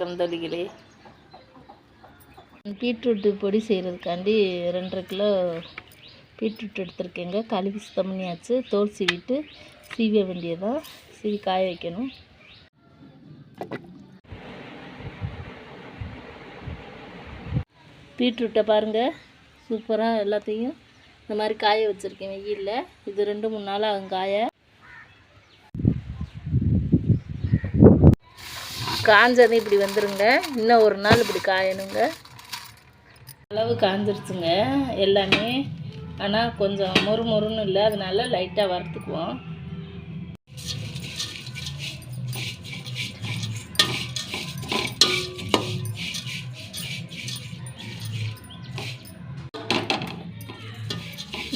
வணக்கம் தோழிகளே பீட்ரூட்டு பொடி செய்கிறதுக்காண்டி ரெண்டரை கிலோ பீட்ரூட் எடுத்திருக்கேங்க. கழுவி சுத்தம் பண்ணியாச்சு. தோல் சீவிட்டு சீவிய வேண்டியதான் சீவி காய வைக்கணும். பீட்ரூட்டை பாருங்கள் சூப்பராக எல்லாத்தையும் இந்த மாதிரி காய வச்சுருக்கேன் வெயிலில். இது ரெண்டு மூணு நாள் ஆகும் காய. காஞ்சது இப்படி வந்துருங்க. இன்னும் ஒரு நாள் இப்படி காயணுங்க. அளவு காஞ்சிருச்சுங்க எல்லாமே. ஆனால் கொஞ்சம் மொறு மொறுன்னு இல்லை. அதனால லைட்டாக வறுத்துக்குவோம்.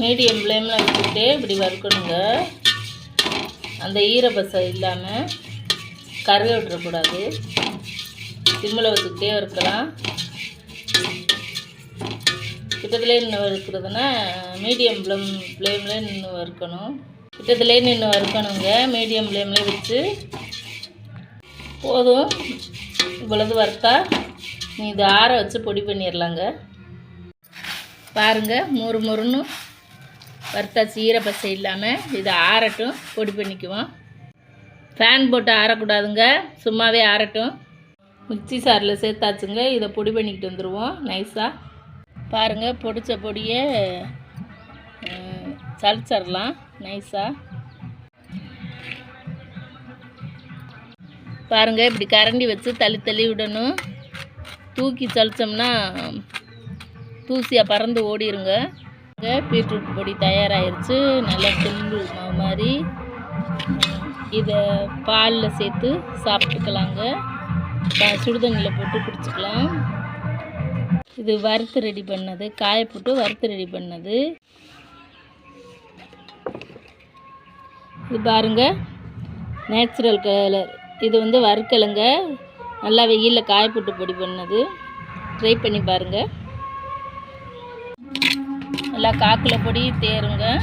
மீடியம் ஃப்ளேமில் வச்சுக்கிட்டே இப்படி வறுக்கணுங்க. அந்த ஈரப்பசை இல்லாமல் கருக விட்டுறக்கூடாது. சிம்மில் வச்சுக்கிட்டே வறுக்கலாம். கிட்டத்துலேயே நின்று வறுக்கிறதுனா மீடியம் ஃப்ளேம் ஃப்ளேமில் நின்று வறுக்கணும். கிட்டத்துலேயே நின்று வறுக்கணுங்க. மீடியம் ஃப்ளேமில் வச்சு போதும். இவ்வளவு வறுத்தா நீ இதை ஆற வச்சு பொடி பண்ணிடலாங்க பாருங்கள் மொறு மொறுன்னு சீர பசை இல்லாமல் இதை ஆறட்டும் பொடி பண்ணிக்குவோம். ஃபேன் போட்டு ஆறக்கூடாதுங்க. சும்மாவே ஆறட்டும். மிக்சி சாரில் சேர்த்தாச்சுங்க. இதை பொடி பண்ணிக்கிட்டு வந்துடுவோம் நைஸாக பாருங்கள் பொடிச்ச பொடியை சளிச்சிடலாம் சலிச்சிடலாம் நைஸாக பாருங்கள் இப்படி கரண்டி வச்சு தள்ளி தள்ளி விடணும். தூக்கி சலிச்சோம்னா தூசியாக பறந்து ஓடிருங்க. பீட்ரூட் பொடி தயாராகிருச்சு நல்லா தில்லு மாவு மாதிரி. இதை பாலில் சேர்த்து சாப்பிட்டுக்கலாங்க. ப- சுடுதண்ணியில் போட்டு குடிச்சுக்கலாம். இது வறுத்து ரெடி பண்ணது. காய போட்டு வறுத்து ரெடி பண்ணது. இது பாருங்க நேச்சுரல் கலர். இது வந்து வறுக்கலைங்க. நல்லா வெயிலில் காய போட்டு பொடி பண்ணது. ட்ரை பண்ணி பாருங்கள் நல்லா காக்கில் பொடி தேருங்க.